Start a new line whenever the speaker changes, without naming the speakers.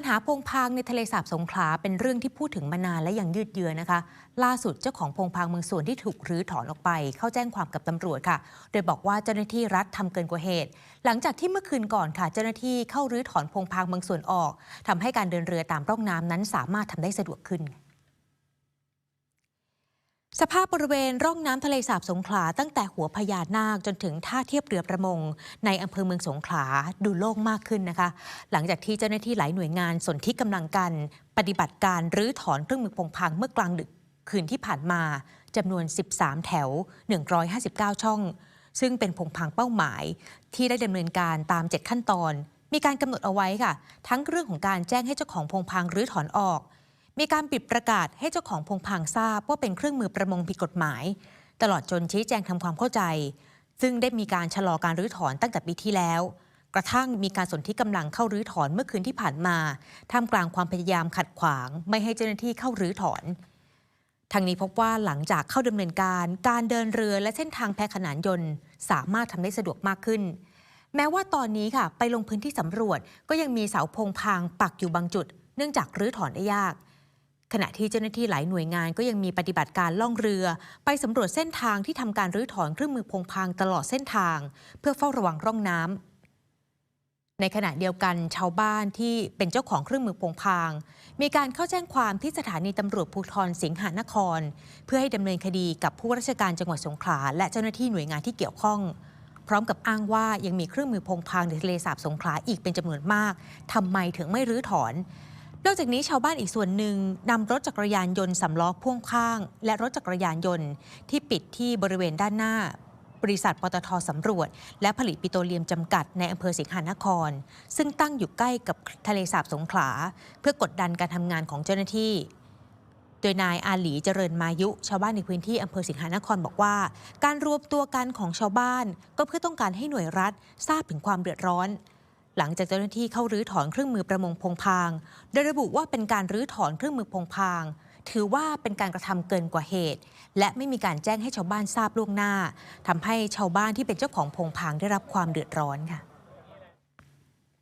ปัญหาพงพางในทะเลสาบสงขลาเป็นเรื่องที่พูดถึงมานานและยังยืดเยื้อนะคะ ล่าสุดเจ้าของพงพางเมืองส่วนที่ถูกรื้อถอนออกไป เข้าแจ้งความกับตำรวจค่ะ โดยบอกว่าเจ้าหน้าที่รัฐทำเกินกว่าเหตุ หลังจากที่เมื่อคืนก่อนค่ะ เจ้าหน้าที่เข้ารื้อถอนพงพางเมืองส่วนออกทำให้การเดินเรือตามร่องน้ำนั้นสามารถทำได้สะดวกขึ้น สภาพบริเวณร่องน้ำทะเลสาบสงขลาตั้งแต่หัวพญานาคจนถึงท่าเทียบเรือประมง ในอำเภอเมืองสงขลาดูโล่งมากขึ้นนะคะ หลังจากที่เจ้าหน้าที่หลายหน่วยงานสนที่กำลังกัน ปฏิบัติการรื้อถอนเครื่องมือพงพังเมื่อกลางดึกคืนที่ผ่านมาจำนวน 13 แถว 159 ช่อง ซึ่งเป็นพงพังเป้าหมาย ที่ได้ดำเนินการตาม 7 ขั้นตอน มีการกำหนดเอาไว้ค่ะ ทั้งเรื่องของการแจ้งให้เจ้าของพงพังรื้อถอนออก มีการปิดประกาศให้เจ้าของพงพางทราบว่าเป็นเครื่องมือประมงผิดกฎหมาย ตลอดจนชี้แจงทำความเข้าใจ ซึ่งได้มีการชะลอการรื้อถอนตั้งแต่ปีที่แล้ว กระทั่งมีการสนที่กำลังเข้ารื้อถอนเมื่อคืนที่ผ่านมาท่ามกลางความพยายามขัดขวาง ไม่ให้เจ้าหน้าที่เข้ารื้อถอนทางนี้พบว่าหลังจากเข้าดำเนินการ การเดินเรือและเส้นทางแพขนานยนต์ สามารถทำได้สะดวกมากขึ้น แม้ว่าตอนนี้ค่ะ ไปลงพื้นที่สำรวจก็ยังมีเสาพงพางปักอยู่บางจุด เนื่องจากรื้อถอนได้ยาก ขณะที่เจ้าหน้าที่หลายหน่วยงานก็ยังมีปฏิบัติการล่องเรือ ไปสำรวจเส้นทางที่ทำการรื้อถอนเครื่องมือพงพางตลอดเส้นทาง เพื่อเฝ้าระวังร่องน้ำในขณะเดียวกันชาวบ้านที่เป็นเจ้าของเครื่องมือพงพาง มีการเข้าแจ้งความที่สถานีตำรวจภูธรสิงหานคร เพื่อให้ดำเนินคดีกับผู้ราชการจังหวัดสงขลาและเจ้าหน้าที่หน่วยงานที่เกี่ยวข้อง พร้อมกับอ้างว่ายังมีเครื่องมือพงพางในทะเลสาบสงขลาอีกเป็นจำนวนมากทำไมถึงไม่รื้อถอน นอกจากนี้ชาวบ้านอีกส่วนหนึ่งนำรถจักรยานยนต์สำล้อพ่วงข้าง และรถจักรยานยนต์ ที่ปิดที่บริเวณด้านหน้า บริษัทปตทสำรวจ และผลิตปิโตรเลียมจำกัดในอำเภอสิงหานคร ซึ่งตั้งอยู่ใกล้กับทะเลสาบสงขลา เพื่อกดดันการทำงานของเจ้าหน้าที่โดยนายอาหลีเจริญมายุ ชาวบ้านในพื้นที่อำเภอสิงหานครบอกว่า การรวมตัวกันของชาวบ้าน ก็เพื่อต้องการให้หน่วยรัฐ ทราบถึงความเดือดร้อน หลังจากเจ้าหน้าที่เข้ารื้อถอนเครื่องมือประมงพงพางโดยระบุว่าเป็นการรื้อถอนเครื่องมือพงพาง ถือว่าเป็นการกระทำเกินกว่าเหตุ และไม่มีการแจ้งให้ชาวบ้านทราบล่วงหน้าทำให้ชาวบ้านที่เป็นเจ้าของพงพางได้รับความเดือดร้อนค่ะ